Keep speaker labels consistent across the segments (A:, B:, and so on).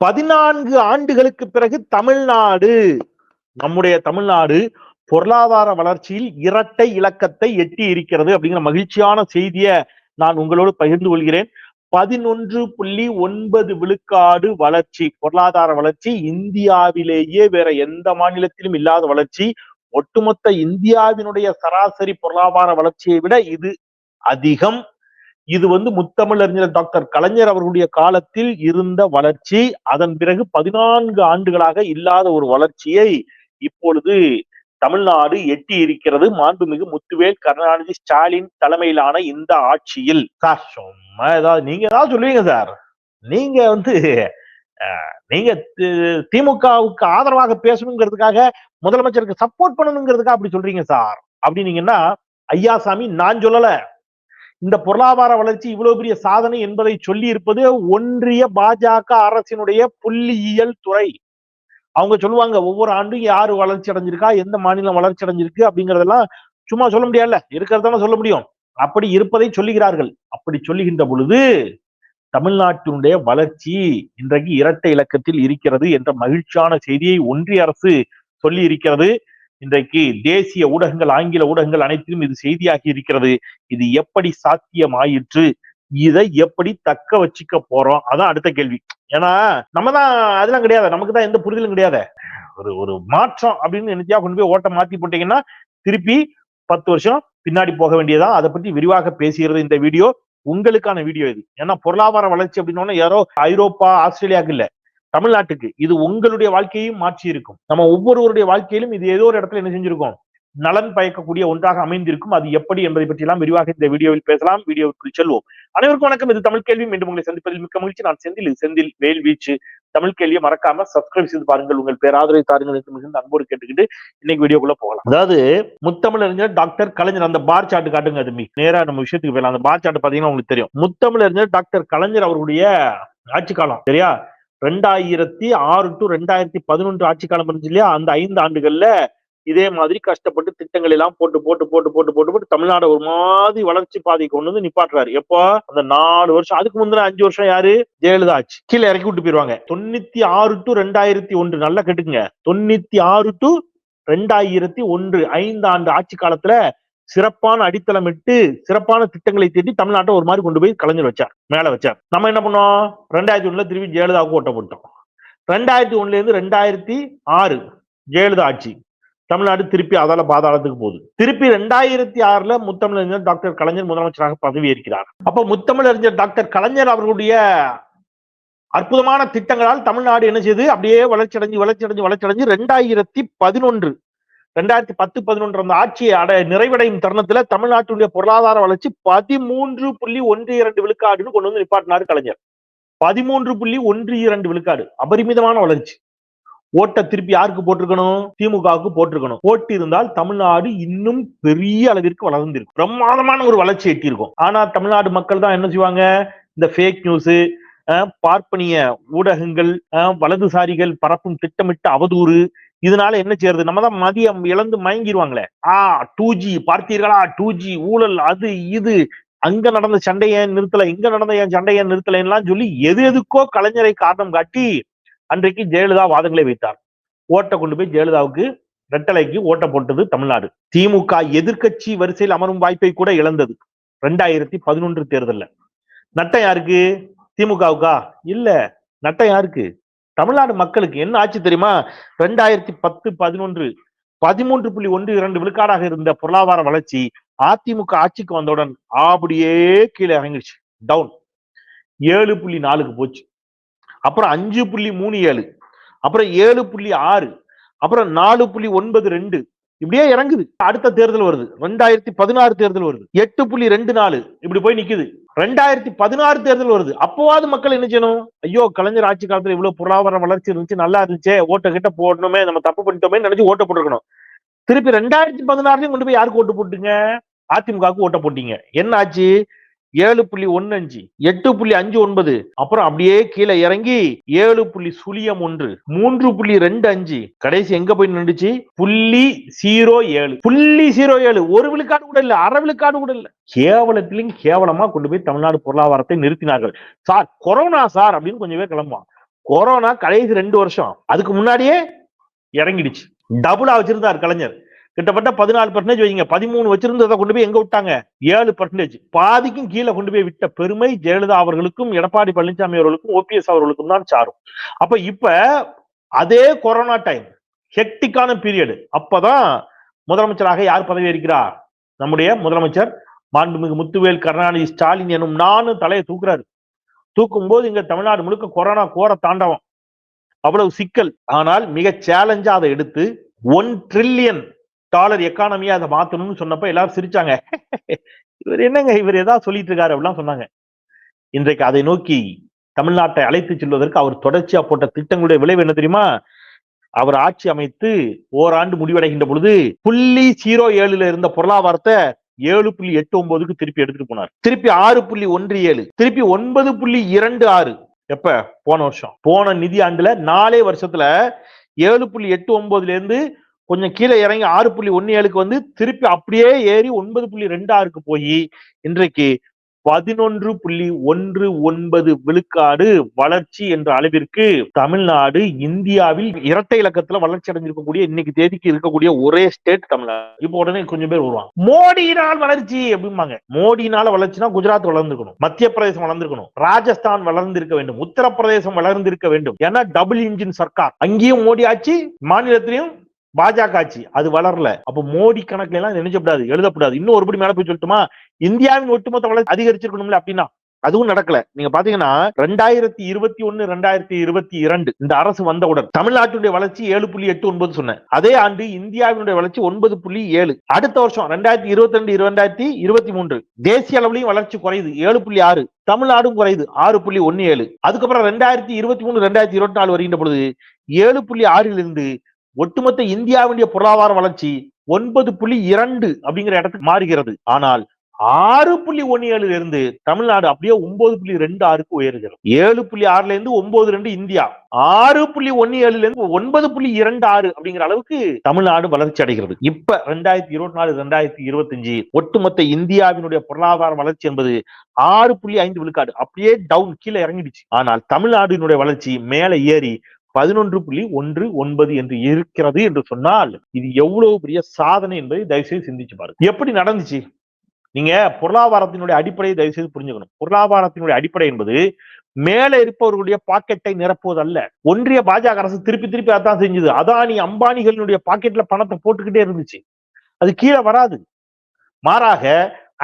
A: பதினான்கு ஆண்டுகளுக்கு பிறகு தமிழ்நாடு நம்முடைய தமிழ்நாடு பொருளாதார வளர்ச்சியில் இரட்டை இலக்கத்தை எட்டி இருக்கிறது அப்படிங்கிற மகிழ்ச்சியான செய்தியை நான் உங்களோடு பகிர்ந்து கொள்கிறேன். பதினொன்று புள்ளி ஒன்பது விழுக்காடு வளர்ச்சி பொருளாதார வளர்ச்சி இந்தியாவிலேயே வேற எந்த மாநிலத்திலும் இல்லாத வளர்ச்சி. ஒட்டுமொத்த இந்தியாவினுடைய சராசரி பொருளாதார வளர்ச்சியை விட இது அதிகம். இது வந்து முத்தமிழறிஞர் டாக்டர் கலைஞர் அவர்களுடைய காலத்தில் இருந்த வளர்ச்சி. அதன் பிறகு பதினான்கு ஆண்டுகளாக இல்லாத ஒரு வளர்ச்சியை இப்பொழுது தமிழ்நாடு எட்டி இருக்கிறது. மாண்புமிகு முத்துவேல் கருணாநிதி ஸ்டாலின் தலைமையிலான இந்த ஆட்சியில். சார் சும்மா ஏதாவது நீங்க ஏதாவது சொல்லுவீங்க சார். நீங்க வந்து நீங்க திமுகவுக்கு ஆதரவாக பேசணுங்கிறதுக்காக முதலமைச்சருக்கு சப்போர்ட் பண்ணணுங்கிறதுக்காக அப்படி சொல்றீங்க சார். அப்படின்னீங்கன்னா ஐயாசாமி நான் சொல்லல. இந்த பொருளாதார வளர்ச்சி இவ்வளவு பெரிய சாதனை என்பதை சொல்லி இருப்பது ஒன்றிய பாஜக அரசினுடைய புள்ளியியல் துறை. அவங்க சொல்லுவாங்க ஒவ்வொரு ஆண்டும் யாரு வளர்ச்சி அடைஞ்சிருக்கா எந்த மாநிலம் வளர்ச்சி அடைஞ்சிருக்கு அப்படிங்கறதெல்லாம் சும்மா சொல்ல முடியாதுல்ல. இருக்கிறதான சொல்ல முடியும். அப்படி இருப்பதை சொல்லுகிறார்கள். அப்படி சொல்லுகின்ற பொழுது தமிழ்நாட்டினுடைய வளர்ச்சி இன்றைக்கு இரட்டை இலக்கத்தில் இருக்கிறது என்ற மகிழ்ச்சியான செய்தியை ஒன்றிய அரசு சொல்லி இருக்கிறது இன்றைக்கு தேசிய ஊடகங்கள் ஆங்கில ஊடகங்கள் அனைத்திலும் இது செய்தியாகி இருக்கிறது. இது எப்படி சாத்தியமாயிற்று? இதை எப்படி தக்க வச்சுக்க போறோம்? அதான் அடுத்த கேள்வி. ஏன்னா நம்ம தான் அதெல்லாம் கிடையாது. நமக்கு தான் எந்த புரிதலும் கிடையாது. ஒரு ஒரு மாற்றம் அப்படின்னு நினைச்சா கொண்டு போய் ஓட்ட மாத்தி போட்டீங்கன்னா திருப்பி பத்து வருஷம் பின்னாடி போக வேண்டியதான் அதை பத்தி விரிவாக பேசுகிறது இந்த வீடியோ. உங்களுக்கான வீடியோ இது. ஏன்னா பொருளாதார வளர்ச்சி அப்படின்னு யாரோ ஐரோப்பா ஆஸ்திரேலியாவுக்கு இல்லை. தமிழ்நாட்டுக்கு இது உங்களுடைய வாழ்க்கையையும் மாற்றி இருக்கும் நம்ம ஒவ்வொருவருடைய வாழ்க்கையிலும் இது ஏதோ ஒரு இடத்துல என்ன செஞ்சிருக்கோம்? நலன் பயக்கக்கூடிய ஒன்றாக அமைந்திருக்கும். அது எப்படி என்பதை பற்றி எல்லாம் விரிவாக இந்த வீடியோவில் பேசலாம். வீடியோவுக்குள் செல்வோம். அனைவருக்கும் வணக்கம். இது தமிழ் கேள்வி. மீண்டும் உங்களை சந்திப்பதில் மிக்க மகிழ்ச்சி. நான் செந்தில். செந்தில் வேல் வீச்சு. தமிழ் கேள்வியை மறக்காம சப்ஸ்கிரைப் செய்து பாருங்கள். உங்கள் பேராதரவை தாருங்கள் என்று மிகுந்த அன்போடு கேட்டுக்கிட்டு இன்னைக்கு வீடியோக்குள்ள போகலாம். அதாவது முத்தமிழறிஞர் டாக்டர் கலைஞர். அந்த பார் சாட்டு காட்டுங்க அதுமி நேரா நம்ம விஷயத்துக்கு போயிடலாம். அந்த பார் சாட்டு பாத்தீங்கன்னா உங்களுக்கு தெரியும். முத்தமிழறிஞர் டாக்டர் கலைஞர் அவருடைய ஆட்சி காலம். சரியா? ரெண்டாயிரத்தி ஆறு டு ரெண்டாயிரத்தி பதினொன்று ஆட்சி காலம் இருந்துச்சு இல்லையா? அந்த ஐந்து ஆண்டுகள்ல இதே மாதிரி கஷ்டப்பட்டு திட்டங்கள் எல்லாம் போட்டு போட்டு போட்டு போட்டு போட்டு போட்டு தமிழ்நாடு ஒரு மாதிரி வளர்ச்சி பாதை கொண்டு வந்து நிப்பாட்டுறாரு. எப்போ? அந்த நாலு வருஷம். அதுக்கு முந்தின அஞ்சு வருஷம் யாரு? ஜெயலலிதா ஆச்சு. கீழே இறக்கி விட்டு போயிருவாங்க. தொண்ணூத்தி ஆறு டு ரெண்டாயிரத்தி ஒன்று. நல்லா கேட்டுங்க தொண்ணூத்தி ஆறு டு ரெண்டாயிரத்தி ஒன்று. ஐந்து ஆண்டு ஆட்சி காலத்துல சிறப்பான அடித்தளமிட்டு சிறப்பான திட்டங்களை தீட்டி தமிழ்நாட்டை ஒரு மாதிரி கொண்டு போய் கலைஞர் வச்சார் மேல வச்சார். நம்ம என்ன பண்ணோம்? ரெண்டாயிரத்தி ஒண்ணுல திருப்பி ஜெயலலிதாவுக்கு ஓட்ட போட்டோம் ரெண்டாயிரத்தி ஒண்ணுல இருந்து ரெண்டாயிரத்தி ஆறு ஜெயலலிதா ஆட்சி தமிழ்நாடு திருப்பி அதால பாதாளத்துக்கு போகுது. திருப்பி ரெண்டாயிரத்தி ஆறுல முத்தமிழறிஞர் டாக்டர் கலைஞர் முதலமைச்சராக பதவி ஏற்கிறார் அப்ப முத்தமிழறிஞர் டாக்டர் கலைஞர் அவர்களுடைய அற்புதமான திட்டங்களால் தமிழ்நாடு என்ன செய்யுது அப்படியே வளர்ச்சி அடைஞ்சு வளர்ச்சி அடைஞ்சு வளர்ச்சி அடைஞ்சு ரெண்டாயிரத்தி பதினொன்று ரெண்டாயிரத்தி பத்து பதினொன்று அந்த ஆட்சியை அட நிறைவடையும் தருணத்துல தமிழ்நாட்டினுடைய பொருளாதார வளர்ச்சி பதிமூன்று புள்ளி ஒன்று இரண்டு விழுக்காடுன்னு கொண்டு வந்து நிப்பாட்டினாரு கலைஞர். பதிமூன்று புள்ளி ஒன்று இரண்டு விழுக்காடு. அபரிமிதமான வளர்ச்சி. ஓட்ட திருப்பி யாருக்கு போட்டிருக்கணும்? திமுகவுக்கு போட்டிருக்கணும். போட்டி இருந்தால் தமிழ்நாடு இன்னும் பெரிய அளவிற்கு வளர்ந்திருக்கும். பிரம்மாதமான ஒரு வளர்ச்சி எட்டியிருக்கும். ஆனா தமிழ்நாடு மக்கள் தான் என்ன செய்வாங்க? இந்த ஃபேக் நியூஸ் பார்ப்பனிய ஊடகங்கள் வலதுசாரிகள் பரப்பும் திட்டமிட்ட அவதூறு இதனால என்ன செய்யறது? நம்ம தான் மதியம் இழந்து மயங்கிடுவாங்களே ஆ டூ ஜி பார்த்தீர்களா? டூ ஜி ஊழல் அது இது. அங்க நடந்த சண்டையை நிறுத்தல? இங்க நடந்த என் சண்டையை நிறுத்தலைன்னுலாம் சொல்லி எது எதுக்கோ கலைஞரை காரணம் காட்டி அன்றைக்கு ஜெயலலிதா வாதங்களை வைத்தார். ஓட்டை கொண்டு போய் ஜெயலலிதாவுக்கு ரெட்டலைக்கு ஓட்ட போட்டது தமிழ்நாடு. திமுக எதிர்க்கட்சி வரிசையில் அமரும் வாய்ப்பை கூட இழந்தது ரெண்டாயிரத்தி பதினொன்று தேர்தல்ல. நட்டம் யாருக்கு? திமுகவுக்கா? இல்ல நட்டம் யாருக்கு? தமிழ்நாடு மக்களுக்கு என்ன ஆச்சு தெரியுமா? ரெண்டாயிரத்தி பத்து பதினொன்று பதிமூன்று புள்ளி ஒன்று இரண்டு விழுக்காடாக இருந்த பொருளாதார வளர்ச்சி அதிமுக ஆட்சிக்கு வந்தவுடன் அப்படியே கீழே இறங்கிடுச்சு. டவுன். ஏழு புள்ளி நாலுக்கு போச்சு. அப்புறம் அஞ்சு புள்ளி மூணு ஏழு. அப்புறம் ஏழு புள்ளி ஆறு. அப்புறம் நாலு புள்ளி ஒன்பது ரெண்டு. இப்படியே இறங்குது. அடுத்த தேர்தல் வருது. ரெண்டாயிரத்தி பதினாறு தேர்தல் வருது. எட்டு புள்ளி ரெண்டு நாலு. இப்படி போய் நிக்குது. ரெண்டாயிரத்தி பதினாறு தேர்தல் வருது. அப்போவாது மக்கள் என்ன செய்யணும்? ஐயோ கலைஞர் ஆட்சி காலத்துல இவ்வளவு பொருளாதார வளர்ச்சி இருந்துச்சு நல்லா இருந்துச்சே ஓட்ட கிட்ட போடணுமே நம்ம தப்பு பண்ணிட்டோமே நினைச்சு ஓட்ட போட்டுருக்கணும். திருப்பி ரெண்டாயிரத்தி பதினாறுலயும் கொண்டு போய் யாருக்கு ஓட்டு போட்டீங்க? அதிமுகவுக்கு ஓட்ட போட்டீங்க. என்ன ஆச்சு? ஏழு புள்ளி ஒன்னு அஞ்சு எட்டு புள்ளி அஞ்சு ஒன்பது. அப்புறம் அப்படியே கீழே இறங்கி ஏழு புள்ளி சுழியம் ஒன்று மூன்று புள்ளி ரெண்டு அஞ்சு. கடைசி எங்க போய் நின்றுச்சு? புள்ளி சீரோ ஏழு. புள்ளி சீரோ ஏழு. ஒரு விழுக்காடு கூட இல்ல அரை விழுக்காடு கூட இல்ல. கேவலத்திலும் கேவலமா கொண்டு போய் தமிழ்நாடு பொருளாதாரத்தை நிறுத்தினார்கள். சார் கொரோனா சார் அப்படின்னு கொஞ்சம் பேர் கிளம்புவான். கொரோனா கடைசி ரெண்டு வருஷம். அதுக்கு முன்னாடியே இறங்கிடுச்சு. டபுளா வச்சிருந்தார் கலைஞர். கிட்டத்தட்ட பதினாலு பர்சன்டேஜ் வைங்க. பதிமூணு வச்சிருந்ததை கொண்டு போய் எங்க விட்டாங்க? ஏழு பர்சன்டேஜ் பாதிக்கும் கீழே கொண்டு போய் விட்ட பெருமை ஜெயலலிதா அவர்களுக்கும் எடப்பாடி பழனிசாமி அவர்களுக்கும் ஓபிஎஸ் அவர்களுக்கும் தான் சாரும். அப்ப இப்ப அதே கொரோனா டைம் ஹெக்டிக்கான பீரியடு அப்பதான் முதலமைச்சராக யார் பதவியேற்கிறார்? நம்முடைய முதலமைச்சர் மாண்புமிகு முத்துவேல் கருணாநிதி ஸ்டாலின் எனும் நானும் தலையை தூக்குறாரு. தூக்கும் போது இங்க தமிழ்நாடு முழுக்க கொரோனா கோர தாண்டவம். அவ்வளவு சிக்கல். ஆனால் மிக சேலஞ்சா அதை எடுத்து ஒன் ட்ரில்லியன் டாலர் எக்கானமியா அதை மாத்தணும்னு சொன்னப்ப எல்லாரும் சிரிச்சாங்க. இவர் என்னங்க இவர் ஏதாவது சொல்லிட்டு இருக்காரு அப்படிலாம் சொன்னாங்க. இன்றைக்கு அதை நோக்கி தமிழ்நாட்டை அழைத்து செல்வதற்கு அவர் தொடர்ச்சியா போட்ட திட்டங்களுடைய விளைவு என்ன தெரியுமா? அவர் ஆட்சி அமைத்து ஓராண்டு முடிவடைகின்ற பொழுது புள்ளி ஜீரோ ஏழுல இருந்த பொருளாதாரத்தை ஏழு புள்ளி எட்டு ஒன்பதுக்கு திருப்பி எடுத்துட்டு போனார். திருப்பி ஆறு புள்ளி ஒன்று ஏழு திருப்பி ஒன்பது புள்ளி இரண்டு ஆறு. எப்ப? போன வருஷம். போன நிதி ஆண்டுல நாலே வருஷத்துல ஏழு புள்ளி எட்டு ஒன்பதுல இருந்து கொஞ்சம் கீழே இறங்கி ஆறு புள்ளி ஒன்னு ஏழுக்கு வந்து திருப்பி அப்படியே ஏறி ஒன்பது புள்ளி ரெண்டு ஆறுக்கு போய் இன்றைக்கு பதினொன்று புள்ளி ஒன்று ஒன்பது விழுக்காடு வளர்ச்சி என்ற அளவிற்கு தமிழ்நாடு இந்தியாவில் இரட்டை இலக்கத்துல வளர்ச்சி அடைஞ்சிருக்கக்கூடிய இன்னைக்கு தேதிக்கு இருக்கக்கூடிய ஒரே ஸ்டேட் தமிழ்நாடு. இப்போ உடனே கொஞ்சம் பேர் வருவாங்க. மோடியினால் வளர்ச்சி அப்படிம்பாங்க. மோடியினால வளர்ச்சினா குஜராத் வளர்ந்துக்கணும் மத்திய பிரதேசம் வளர்ந்துருக்கணும். ராஜஸ்தான் வளர்ந்திருக்க வேண்டும். உத்தரப்பிரதேசம் வளர்ந்திருக்க வேண்டும். ஏன்னா டபுள் இன்ஜின் சர்க்கார். அங்கேயும் மோடி ஆட்சி மாநிலத்திலையும் பாஜக ஆட்சி அது வளரல. அப்ப மோடி கணக்குல எல்லாம் நினைச்சப்படாது எழுதப்படாது இன்னும் ஒருபடி மேல போய் சொல்லட்டுமா? இந்தியாவின் ஒட்டுமொத்த வளர்ச்சி அதிகரிச்சிருக்கணும்ல அப்படின்னா அதுவும் நடக்கல. நீங்க பாத்தீங்கன்னா ரெண்டாயிரத்தி இருபத்தி ஒன்னு ரெண்டாயிரத்தி இருபத்தி இரண்டு இந்த அரசு வந்தவுடன் தமிழ்நாட்டுடைய வளர்ச்சி ஏழு புள்ளி எட்டு ஒன்பது சொன்னேன். அதே ஆண்டு இந்தியாவினுடைய வளர்ச்சி ஒன்பது புள்ளி ஏழு. அடுத்த வருஷம் ரெண்டாயிரத்தி இருபத்தி ரெண்டு இரண்டாயிரத்தி இருபத்தி மூன்று தேசிய அளவுலயும் வளர்ச்சி குறையுது ஏழு புள்ளி ஆறு. தமிழ்நாடும் குறையுது ஆறு புள்ளி ஒன்னு ஏழு. அதுக்கப்புறம் ரெண்டாயிரத்தி இருபத்தி மூணு ரெண்டாயிரத்தி இருபத்தி நாலு வருகின்ற பொழுது ஏழு புள்ளி ஆறிலிருந்து ஒட்டுமொத்த இந்தியாவுடைய பொருளாதார வளர்ச்சி ஒன்பது புள்ளி இரண்டு அப்படிங்கிற இடத்துக்கு மாறுகிறது. ஆனால் ஆறு புள்ளி ஒன்னு ஏழுல இருந்து தமிழ்நாடு அப்படியே ஒன்பது புள்ளி ரெண்டு ஆறுக்கு உயர்கிறது. ஏழு புள்ளி ஆறுல இருந்து ஒன்பது ரெண்டு இந்தியா. ஆறு புள்ளி ஒன்னு ஏழுல இருந்து ஒன்பது புள்ளி இரண்டு ஆறு அப்படிங்கிற அளவுக்கு தமிழ்நாடு வளர்ச்சி அடைகிறது. இப்ப ரெண்டாயிரத்தி இருபத்தி நாலு ரெண்டாயிரத்தி இருபத்தஞ்சு ஒட்டுமொத்த இந்தியாவினுடைய பொருளாதார வளர்ச்சி என்பது ஆறு புள்ளி ஐந்து விழுக்காடு அப்படியே டவுன் கீழே இறங்கிடுச்சு. ஆனால் தமிழ்நாட்டினுடைய வளர்ச்சி மேலே ஏறி பதினொன்று புள்ளி ஒன்று ஒன்பது என்று இருக்கிறது என்று சொன்னால் இது எவ்வளவு பெரிய சாதனை என்பதை தயவுசெய்து சிந்திச்சு பாருங்க. எப்படி நடந்துச்சு? நீங்க பொருளாதாரத்தினுடைய அடிப்படையை தயவுசெய்து புரிஞ்சுக்கணும். பொருளாதாரத்தினுடைய அடிப்படை என்பது மேல இருப்பவர்களுடைய பாக்கெட்டை நிரப்புவது அல்ல ஒன்றிய பாஜக அரசு திருப்பி திருப்பி அதான் செஞ்சது. அதானி அம்பானிகளினுடைய பாக்கெட்ல பணத்தை போட்டுக்கிட்டே இருந்துச்சு. அது கீழே வராது. மாறாக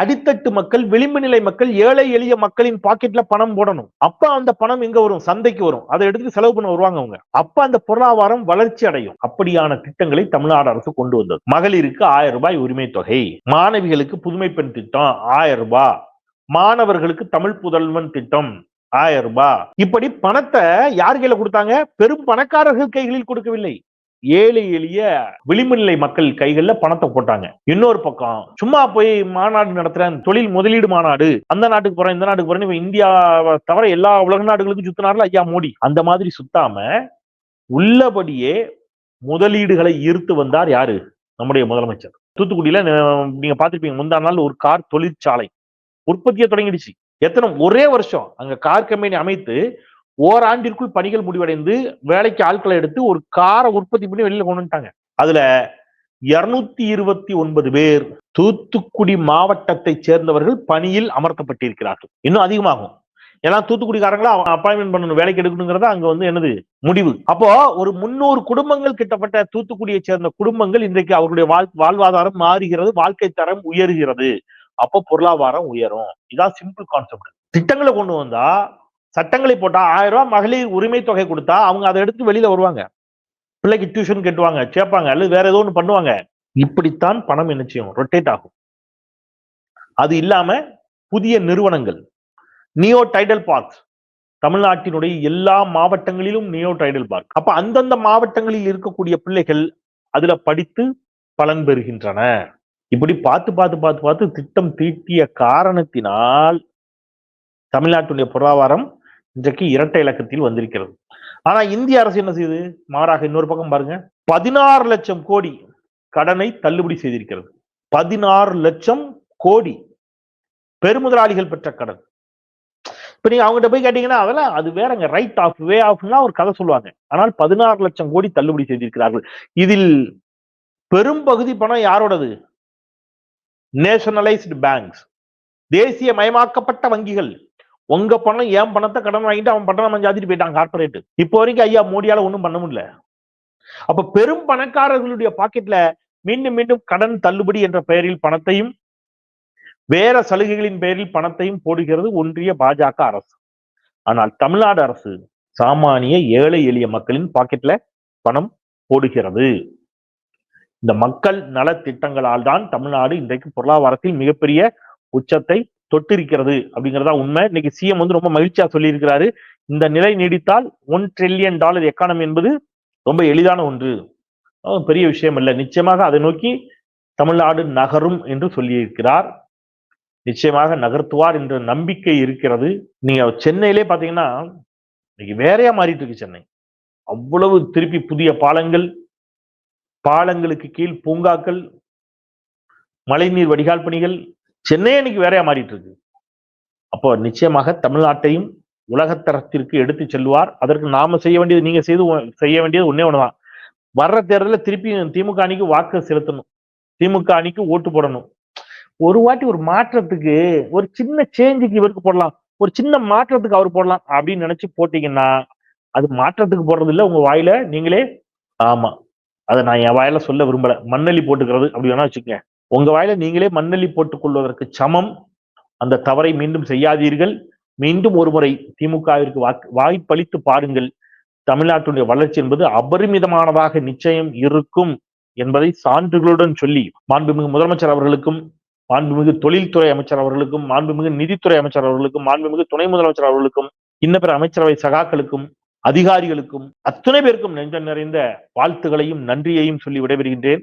A: அடித்தட்டு மக்கள் விளிம்பு நிலை மக்கள் ஏழை எளிய மக்களின் பாக்கெட்ல பணம் போடணும் அப்ப அந்த பணம் எங்க வரும்? சந்தைக்கு வரும். அதை எடுத்து செலவு பண்ண வருவாங்க அவங்க. அப்ப அந்த பொருளாதாரம் வளர்ச்சி அடையும். அப்படியான திட்டங்களை தமிழ்நாடு அரசு கொண்டு வந்தது. மகளிருக்கு ஆயிரம் ரூபாய் உரிமை தொகை. மாணவிகளுக்கு புதுமை பெண் திட்டம் ஆயிரம் ரூபாய். மாணவர்களுக்கு தமிழ் புதல்வன் திட்டம் ஆயிரம் ரூபாய். இப்படி பணத்தை யார் கையில கொடுத்தாங்க? பெரும் பணக்காரர்கள் கைகளில் கொடுக்கவில்லை. ஏழை எளிய விளிமநிலை மக்கள் கைகள்ல பணத்தை போட்டாங்க. இன்னொரு பக்கம் சும்மா போய் மாநாடு நடத்துறேன் தொழில் முதலீடு மாநாடு அந்த நாட்டுக்கு போறேன் இந்த நாட்டுக்கு போறேன் இந்தியா தவிர எல்லா உலக நாடுகளுக்கும் சுத்தினார்ல ஐயா மோடி. அந்த மாதிரி சுத்தாம உள்ளபடியே முதலீடுகளை ஈர்த்து வந்தார் யாரு? நம்முடைய முதலமைச்சர். தூத்துக்குடியில நீங்க பாத்திருப்பீங்க முந்தா நாள் ஒரு கார் தொழிற்சாலை. உற்பத்தியை தொடங்கிடுச்சு. எத்தனை ஒரே வருஷம் அங்க கார் கம்பெனி அமைத்து ஓராண்டிற்குள் பணிகள் முடிவடைந்து வேலைக்கு ஆட்களை எடுத்து ஒரு காரை உற்பத்தி பண்ணி வெளியில கொண்டு வந்துட்டாங்க. அதுல இருநூத்தி இருபத்தி ஒன்பது பேர் தூத்துக்குடி மாவட்டத்தை சேர்ந்தவர்கள் பணியில் அமர்த்தப்பட்டிருக்கிறார்கள். இன்னும் அதிகமாகும். ஏன்னா தூத்துக்குடிக்காரங்களா அப்பாயின்மெண்ட் பண்ணணும் வேலைக்கு எடுக்கணுங்கிறத அங்க வந்து என்னது முடிவு. அப்போ ஒரு முன்னூறு குடும்பங்கள் கிட்டப்பட்ட தூத்துக்குடியை சேர்ந்த குடும்பங்கள் இன்றைக்கு அவர்களுடைய வாழ் வாழ்வாதாரம் மாறுகிறது வாழ்க்கை தரம் உயர்கிறது. அப்போ பொருளாதாரம் உயரும். இதான் சிம்பிள் கான்செப்ட் திட்டங்களை கொண்டு வந்தா சட்டங்களை போட்டா ஆயிரம் ரூபாய் மகளிர் உரிமை தொகை கொடுத்தா அவங்க அதை எடுத்து வெளியில வருவாங்க. பிள்ளைக்கு டியூஷன் கட்டுவாங்க சேர்ப்பாங்க அல்லது வேற ஏதோ ஒன்று பண்ணுவாங்க. இப்படித்தான் பணம் என்ன செய்யும்? ரொட்டேட் ஆகும். அது இல்லாம புதிய நிறுவனங்கள் நியோ டைடல் பார்க்ஸ் தமிழ்நாட்டினுடைய எல்லா மாவட்டங்களிலும் நியோ டைடல் பார்க் அப்ப அந்தந்த மாவட்டங்களில் இருக்கக்கூடிய பிள்ளைகள் அதுல படித்து பலன் பெறுகின்றன. இப்படி பார்த்து பார்த்து பார்த்து பார்த்து திட்டம் தீட்டிய காரணத்தினால் தமிழ்நாட்டுடைய பொருளாதாரம் இன்றைக்கு இரட்டை இலக்கத்தில் வந்திருக்கிறது. ஆனா இந்திய அரசு என்ன செய்யுது? மாறாக இன்னொரு பக்கம் பாருங்க. பதினாறு லட்சம் கோடி கடனை தள்ளுபடி செய்திருக்கிறது. பதினாறு லட்சம் கோடி பெருமுதலாளிகள் பெற்ற கடன். இப்ப நீங்க அவங்ககிட்ட போய் கேட்டீங்கன்னா அதெல்லாம் அது வேறங்க. ரைட் ஆஃப் வே ஆஃப்னா ஒரு கதை சொல்லுவாங்க. ஆனால் பதினாறு லட்சம் கோடி தள்ளுபடி செய்திருக்கிறார்கள். இதில் பெரும்பகுதி பணம் யாரோடது? நேஷனலைஸ்டு பேங்க்ஸ் தேசிய மயமாக்கப்பட்ட வங்கிகள். உங்க பணம் என் பணத்தை கடன் வாங்கிட்டு அவன் பணம் மஞ்சாதிட்டு போயிட்டான் கார்பரேட் இப்போ வரைக்கும் ஐயா மோடியால ஒன்றும் பண்ண முடியல. அப்ப பெரும் பணக்காரர்களுடைய பாக்கெட்ல மீண்டும் மீண்டும் கடன் தள்ளுபடி என்ற பெயரில் பணத்தையும் வேற சலுகைகளின் பெயரில் பணத்தையும் போடுகிறது ஒன்றிய பாஜக அரசு. ஆனால் தமிழ்நாடு அரசு சாமானிய ஏழை எளிய மக்களின் பாக்கெட்ல பணம் போடுகிறது. இந்த மக்கள் நல திட்டங்களால் தான் தமிழ்நாடு இன்றைக்கு பொருளாதாரத்தில் மிகப்பெரிய உச்சத்தை தொட்டிருக்கிறது அப்படிங்கிறதா உண்மை. இன்னைக்கு சிஎம் வந்து ரொம்ப மகிழ்ச்சியா சொல்லியிருக்கிறாரு. இந்த நிலை நீடித்தால் ஒன் ட்ரில்லியன் டாலர் எக்கானமி என்பது ரொம்ப எளிதான ஒன்று. பெரிய விஷயம் இல்லை நிச்சயமாக அதை நோக்கி தமிழ்நாடு நகரும் என்று சொல்லியிருக்கிறார். நிச்சயமாக நகர்த்துவார் என்ற நம்பிக்கை இருக்கிறது. நீங்க சென்னையிலே பாத்தீங்கன்னா இன்னைக்கு வேறையா மாறிட்டு இருக்கு சென்னை. அவ்வளவு திருப்பி புதிய பாலங்கள் பாலங்களுக்கு கீழ் பூங்காக்கள் மழைநீர் வடிகால் பணிகள் சென்னையே இன்னைக்கு வேறையா மாறிட்டு இருக்கு அப்போ நிச்சயமாக தமிழ்நாட்டையும் உலகத்தரத்திற்கு எடுத்து செல்வார் அதற்கு நாம செய்ய வேண்டியது நீங்க செய்து செய்ய வேண்டியது ஒன்னே ஒண்ணுதான். வர்ற தேர்தலில் திருப்பி திமுக அணிக்கு வாக்கு செலுத்தணும். திமுக அணிக்கு ஓட்டு போடணும். ஒரு வாட்டி ஒரு மாற்றத்துக்கு ஒரு சின்ன சேஞ்சுக்கு இவருக்கு போடலாம். ஒரு சின்ன மாற்றத்துக்கு அவர் போடலாம் அப்படின்னு நினைச்சு போட்டீங்கன்னா அது மாற்றத்துக்கு போடுறது இல்லை. உங்க வாயில நீங்களே ஆமா. அதை நான் என் வாயில சொல்ல விரும்பல. மண்ணள்ளி போட்டுக்கிறது அப்படி வேணா வச்சுக்கங்க. உங்க வாயில நீங்களே மண்ணள்ளி போட்டுக் கொள்வதற்கு சமம். அந்த தவறை மீண்டும் செய்யாதீர்கள். மீண்டும் ஒருமுறை திமுகவிற்கு வாக்கு வாய்ப்பளித்து பாருங்கள். தமிழ்நாட்டுடைய வளர்ச்சி என்பது அபரிமிதமானதாக நிச்சயம் இருக்கும் என்பதை சான்றுகளுடன் சொல்லி மாண்புமிகு முதலமைச்சர் அவர்களுக்கும் மாண்புமிகு தொழில்துறை அமைச்சர் அவர்களுக்கும் மாண்புமிகு நிதித்துறை அமைச்சர் அவர்களுக்கும் மாண்புமிகு துணை முதலமைச்சர் அவர்களுக்கும் இன்ன பிற அமைச்சரவை சகாக்களுக்கும் அதிகாரிகளுக்கும் அத்துணை பேருக்கும் நெஞ்சம் நிறைந்த வாழ்த்துகளையும் நன்றியையும் சொல்லி விடைபெறுகின்றேன்.